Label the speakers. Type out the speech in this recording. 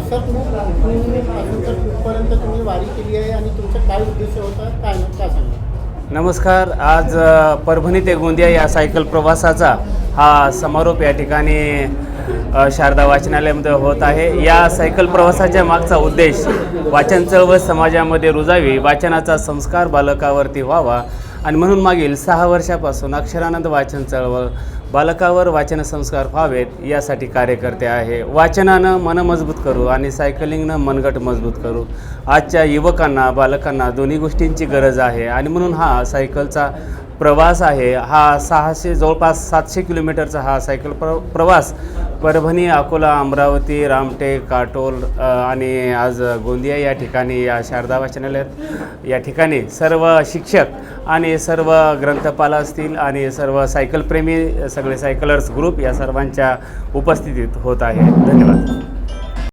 Speaker 1: Sir तुम्ही तर कुठपर्यंत तुम्ही वारी केली आहे आणि तुमचा काय उद्देश होता? काय काय सांगा
Speaker 2: नमस्कार. आज परभणी ते गोंदिया या सायकल प्रवासाचा हा समारोप या ठिकाणी शारदा वाचनालयामध्ये होत आहे. या सायकल प्रवासाच्या मागचा उद्देश वाचन चळवळ समाजामध्ये रुजावी वाचनाचा संस्कार बालकावरती व्हावा आणि म्हणून मागील सहा वर्षापासून अक्षरानंद वाचन चळवळ बालकावर वाचन संस्कार व्हावेत यासाठी कार्यकर्ते आहे. वाचनानं मन मजबूत करू आणि सायकलिंगनं मनगट मजबूत करू. आजच्या युवकांना बालकांना दोन्ही गोष्टींची गरज आहे आणि म्हणून हा सायकलचा प्रवास आहे. हा सहाशे जवळपास सातशे किलोमीटरचा हा सायकल प्र प्रवास परभणी अकोला अमरावती रामटेक काटोल आणि आज गोंदिया या ठिकाणी या शारदा वाचनालयात या ठिकाणी सर्व शिक्षक आणि सर्व ग्रंथपाल असतील आणि सर्व सायकलप्रेमी सगळे सायकलर्स ग्रुप या सर्वांच्या उपस्थितीत होत आहे. धन्यवाद.